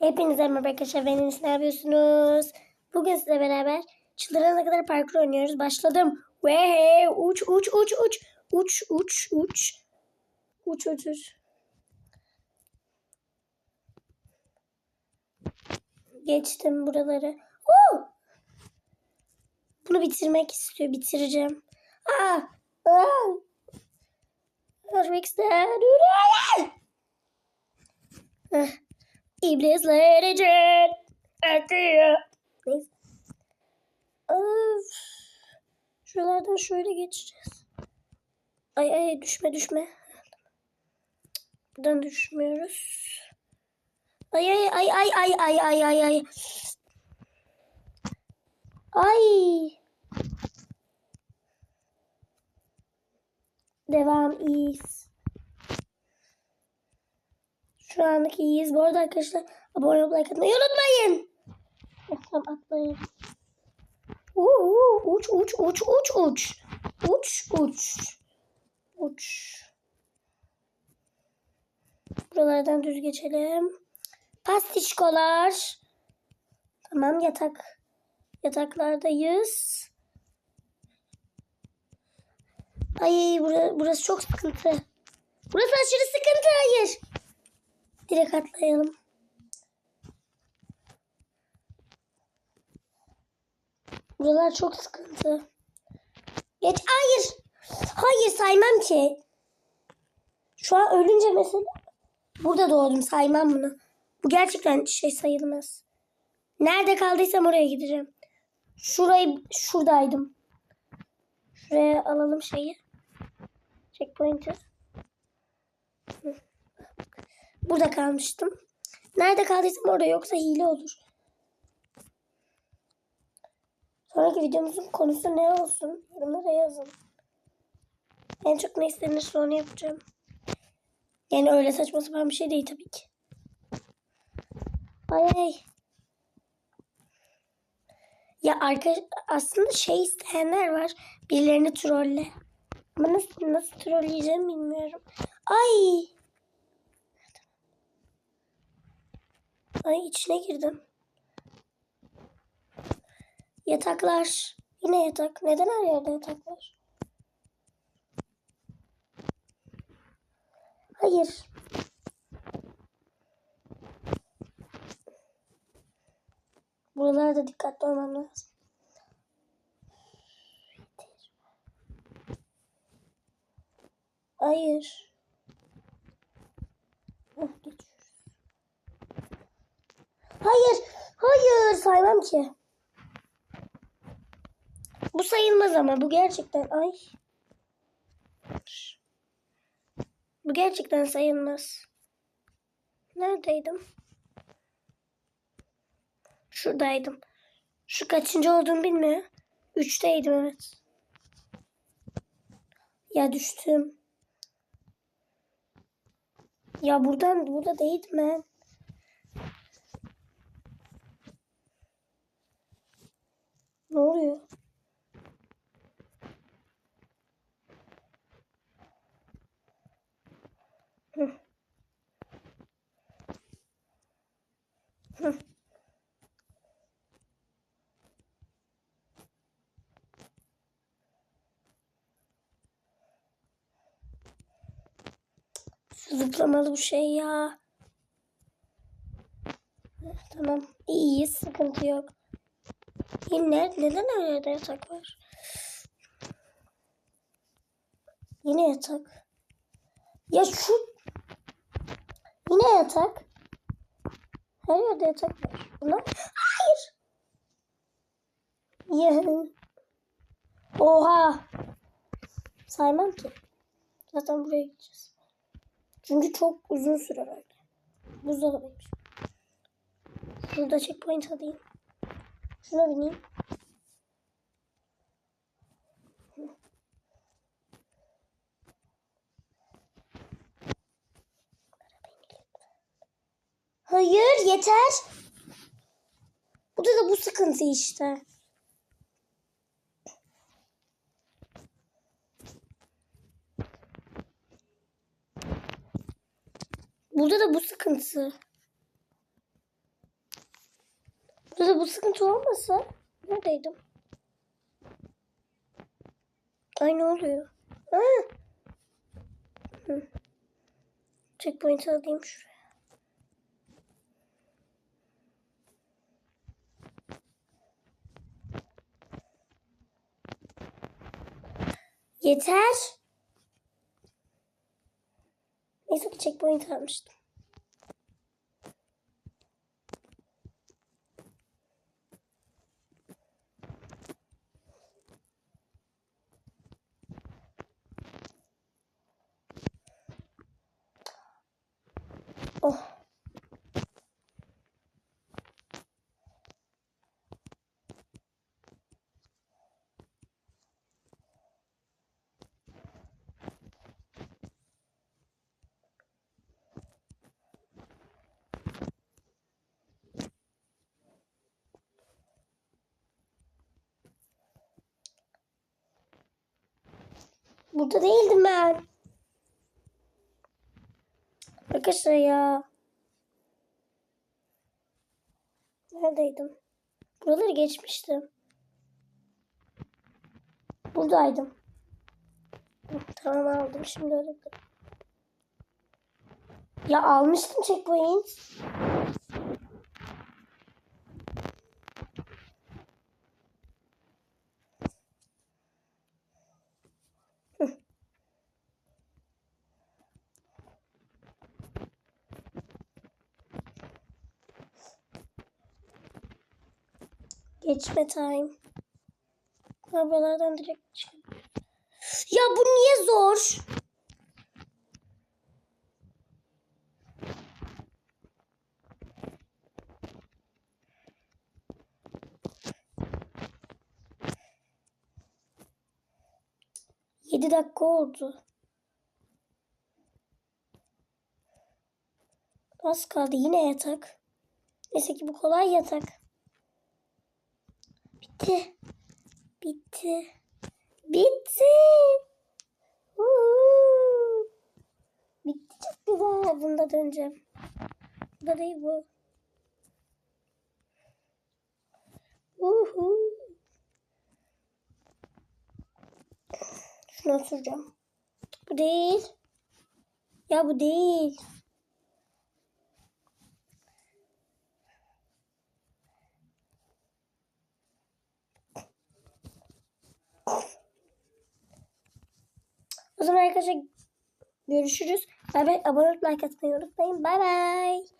Hepinize merhaba arkadaşlar. Ben Enis. Ne yapıyorsunuz? Bugün sizle beraber çıldırana kadar parkur oynuyoruz. Başladım. Ve uç uç uç uç. Uç uç uç. Uç uç uç. Geçtim buraları. Oo! Bunu bitirmek istiyor. Bitireceğim. Aa! Aa! Rex'ten. Heh. İblisler için akıyor. Neyse. Of. Şuralardan şöyle geçeceğiz. Ay ay düşme düşme. Buradan düşmüyoruz. Ay ay ay ay ay ay ay ay ay. Ay. Devam iyiyiz. Şu anlık iyiyiz. Bu arada arkadaşlar abone atmayı unutmayın. Eh, Tamam atlayın. Uuu, uç uç uç uç uç. Uç uç. Uç. Buralardan düz geçelim. Pastişkolar. Tamam yatak. Yataklardayız. Ay burası çok sıkıntı. Burası aşırı sıkıntı hayır. Direkt atlayalım. Buralar çok sıkıntı. Geç. Hayır. Hayır saymam ki. Şu an ölünce mesela burada doğdum saymam bunu. Bu gerçekten şey sayılmaz. Nerede kaldıysam oraya gideceğim. Şurayı şuradaydım. Şuraya alalım şeyi. Checkpoint'i. Hı. Burada kalmıştım. Nerede kaldıysam orada yoksa hile olur. Sonraki videomuzun konusu ne olsun? Yorumlara yazın. En çok ne istenirse onu yapacağım. Yani öyle saçma sapan bir şey değil tabii ki. Ay ay. Ya arka aslında şey isteyenler var. Birilerini trolle. Ama nasıl, nasıl trolleyeceğim bilmiyorum. Ay. Ay içine girdim. Yataklar. Yine yatak. Neden her yerde yatak var? Hayır. Buralarda dikkatli olmam lazım. Hayır. Heh, geçiyoruz. Hayır. Hayır. Saymam ki. Bu sayılmaz ama bu gerçekten ay. Bu gerçekten sayılmaz. Neredeydim? Şuradaydım. Şu kaçıncı olduğumu bilmiyorum. Üçteydim evet. Ya düştüm. Ya buradan burada değildim ben. Ne oluyor? Hı. Hı. Zıplamalı bu şey ya. Tamam. İyiyiz. Sıkıntı yok. Yine neden her yerde yatak var? Yine yatak. Ya şu Yine yatak. Her yerde yatak var. Hayır. Ya. Oha. Saymam ki. Zaten buraya gideceğiz. Çünkü çok uzun sürer öyle. Buzdolabıymış. Şurada checkpoint alayım. Şuna bineyim. Hayır yeter. Bu da, bu sıkıntı işte. Burada da bu sıkıntı. Burada da bu sıkıntı olmasa neredeydim? Ay ne oluyor? Hı. Checkpoint alayım şuraya. Yeter. Neyse ki checkpoint almıştım. Burada değildim ben. Arkadaşlar ya. Neredeydim? Buraları geçmiştim. Buradaydım. Tamam aldım şimdi öyle Ya almıştım checkpoint. Geçme time. Buralardan direkt çık. Ya bu niye zor? Yedi dakika oldu. Az kaldı yine yatak. Neyse ki bu kolay yatak. Bitti. Bitti. Bitti. Uhu. Bitti çok güzel. Bunda döneceğim. Bunda değil bu. Uhu. Şuna oturacağım. Bu değil. Ya bu değil. O zaman arkadaşlar görüşürüz. Bay bay. Abone olup like atmayı unutmayın. Bay bay.